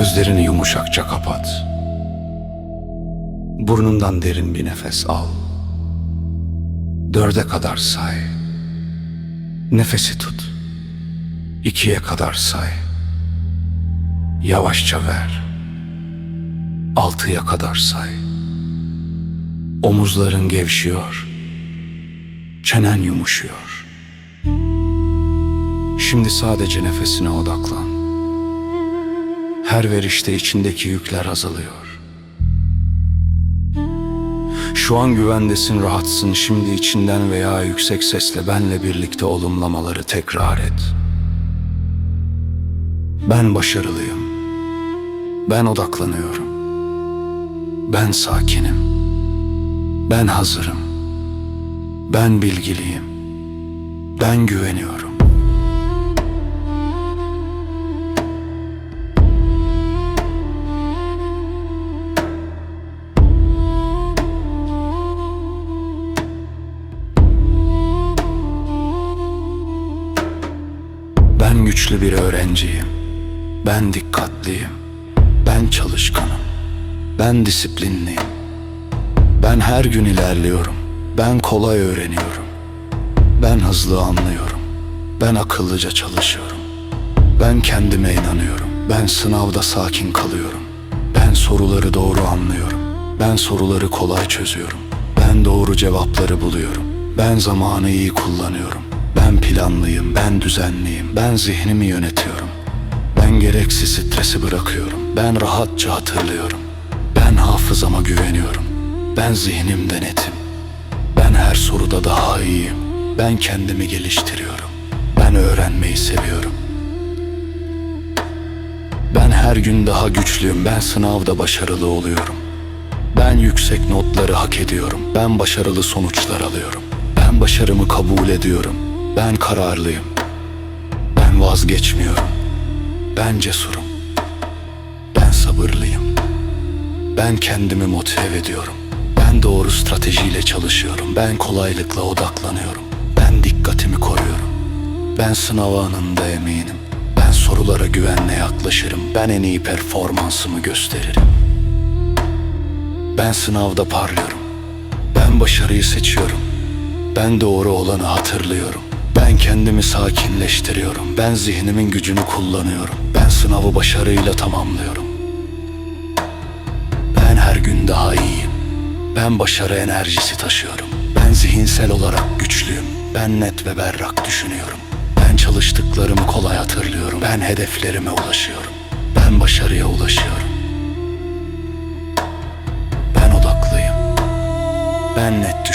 Gözlerini yumuşakça kapat. Burnundan derin bir nefes al. Dörde kadar say. Nefesi tut. İkiye kadar say. Yavaşça ver. Altıya kadar say. Omuzların gevşiyor. Çenen yumuşuyor. Şimdi sadece nefesine odaklan. Her verişte içindeki yükler azalıyor. Şu an güvendesin, rahatsın. Şimdi içinden veya yüksek sesle benle birlikte olumlamaları tekrar et. Ben başarılıyım. Ben odaklanıyorum. Ben sakinim. Ben hazırım. Ben bilgiliyim. Ben güveniyorum. Güçlü bir öğrenciyim. Ben dikkatliyim. Ben çalışkanım. Ben disiplinliyim. Ben her gün ilerliyorum. Ben kolay öğreniyorum. Ben hızlı anlıyorum. Ben akıllıca çalışıyorum. Ben kendime inanıyorum. Ben sınavda sakin kalıyorum. Ben soruları doğru anlıyorum. Ben soruları kolay çözüyorum. Ben doğru cevapları buluyorum. Ben zamanı iyi kullanıyorum. Ben planlıyım, ben düzenliyim. Ben zihnimi yönetiyorum. Ben gereksiz stresi bırakıyorum. Ben rahatça hatırlıyorum. Ben hafızama güveniyorum. Ben zihnimde netim. Ben her soruda daha iyiyim. Ben kendimi geliştiriyorum. Ben öğrenmeyi seviyorum. Ben her gün daha güçlüyüm. Ben sınavda başarılı oluyorum. Ben yüksek notları hak ediyorum. Ben başarılı sonuçlar alıyorum. Ben başarımı kabul ediyorum. Ben kararlıyım. Ben vazgeçmiyorum. Ben cesurum. Ben sabırlıyım. Ben kendimi motive ediyorum. Ben doğru stratejiyle çalışıyorum. Ben kolaylıkla odaklanıyorum. Ben dikkatimi koruyorum. Ben sınav anında eminim. Ben sorulara güvenle yaklaşırım. Ben en iyi performansımı gösteririm. Ben sınavda parlıyorum. Ben başarıyı seçiyorum. Ben doğru olanı hatırlıyorum. Kendimi sakinleştiriyorum. Ben zihnimin gücünü kullanıyorum. Ben sınavı başarıyla tamamlıyorum. Ben her gün daha iyiyim. Ben başarı enerjisi taşıyorum. Ben zihinsel olarak güçlüyüm. Ben net ve berrak düşünüyorum. Ben çalıştıklarımı kolay hatırlıyorum. Ben hedeflerime ulaşıyorum. Ben başarıya ulaşıyorum. Ben odaklıyım. Ben net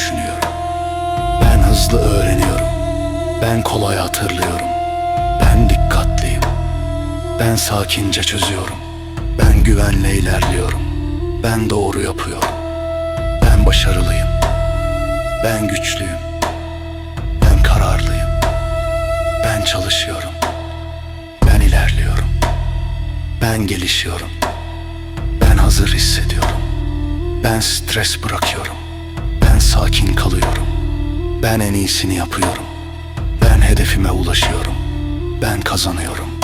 Ben kolay hatırlıyorum. Ben dikkatliyim. Ben sakince çözüyorum. Ben güvenle ilerliyorum. Ben doğru yapıyorum. Ben başarılıyım. Ben güçlüyüm. Ben kararlıyım. Ben çalışıyorum. Ben ilerliyorum. Ben gelişiyorum. Ben hazır hissediyorum. Ben stres bırakıyorum. Ben sakin kalıyorum. Ben en iyisini yapıyorum. Hedefime ulaşıyorum. Ben kazanıyorum.